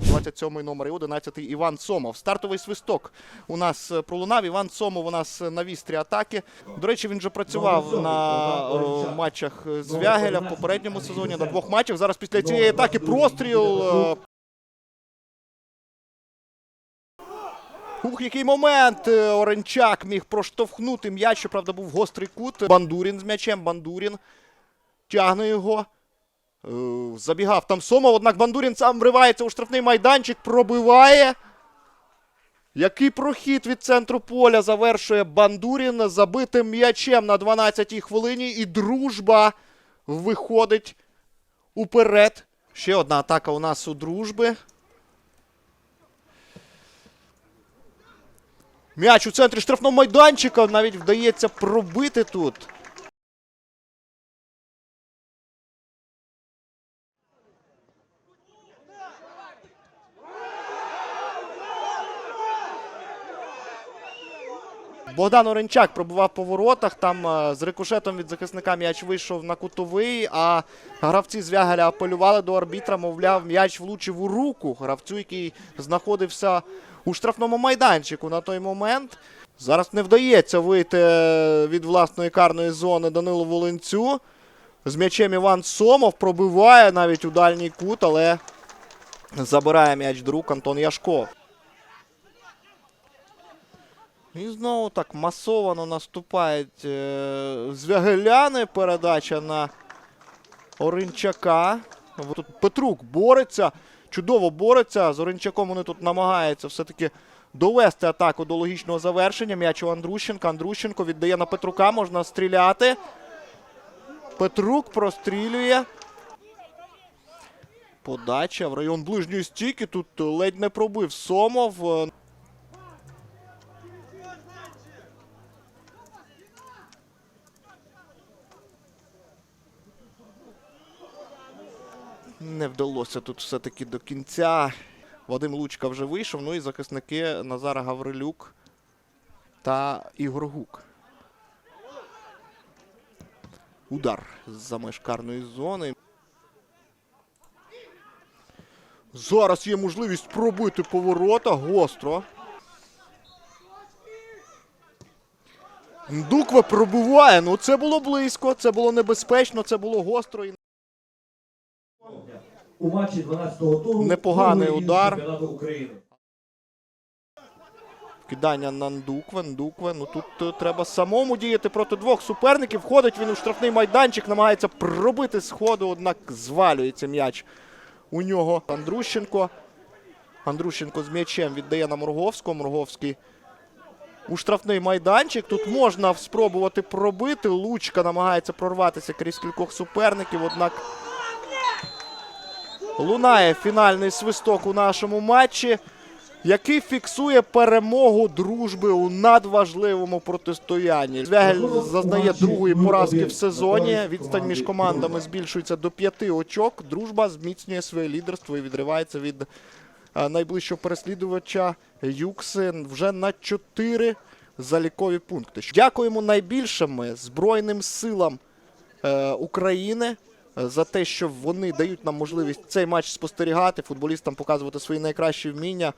27 номер і 11-й Іван Сомов. Стартовий свисток у нас е, пролунав. Іван Сомов у нас е, на вістрі атаки. До речі, він вже працював на е, матчах з Вягеля в попередньому сезоні на двох матчах. Зараз після цієї атаки простріл. Ух, який момент! Оренчак міг проштовхнути м'яч, щоправда, був гострий кут. Бандурін з м'ячем. Бандурін тягне його. Е, Забігав там Сомов, однак Бандурін сам вривається у штрафний майданчик, пробиває. Який прохід від центру поля завершує Бандурін забитим м'ячем на 12-й хвилині. І дружба виходить уперед. Ще одна атака у нас у дружби. М'яч у центрі штрафного майданчика навіть вдається пробити тут. Богдан Оренчак пробував по воротах. Там е, з рикошетом від захисника м'яч вийшов на кутовий, а гравці з Вягеля апелювали до арбітра, мовляв, м'яч влучив у руку гравцю, який знаходився у штрафному майданчику на той момент. Зараз не вдається вийти від власної карної зони Данилу Волинцю. З м'ячем Іван Сомов пробиває навіть у дальній кут, але забирає м'яч до рук Антон Яшко. І знову так масовано наступають е, звягеляни. Передача на Оринчака. Тут Петрук бореться, чудово бореться. З Оринчаком вони тут намагаються все-таки довести атаку до логічного завершення. М'яч у Андрущенка. Андрущенко віддає на Петрука, можна стріляти. Петрук прострілює. Подача в район ближньої стійки. Тут ледь не пробив Сомов. Не вдалося тут все-таки до кінця. Вадим Лучка вже вийшов. Ну і захисники Назара Гаврилюк та Ігор Гук. Удар з-за меж карної зони. Зараз є можливість пробити поворота гостро. Дуква пробиває. Ну це було близько, це було небезпечно, це було гостро. у матчі 12-го туру Непоганий удар. Кидання на Ндукве, Ндукве. Ну тут е, треба самому діяти проти двох суперників. Входить він у штрафний майданчик, намагається пробити сходу, однак звалюється м'яч у нього. Андрущенко. Андрущенко з м'ячем віддає на Морговського. Морговський у штрафний майданчик. Тут можна спробувати пробити. Лучка намагається прорватися крізь кількох суперників, однак лунає фінальний свисток у нашому матчі який фіксує перемогу дружби у надважливому протистоянні. Звягель зазнає другої поразки в сезоні. Відстань між командами збільшується до п'яти очок. Дружба зміцнює своє лідерство і відривається від найближчого переслідувача Юкси вже на чотири залікові пункти. Дякуємо найбільшими Збройним силам е, України е, за те, що вони дають нам можливість цей матч спостерігати, футболістам показувати свої найкращі вміння.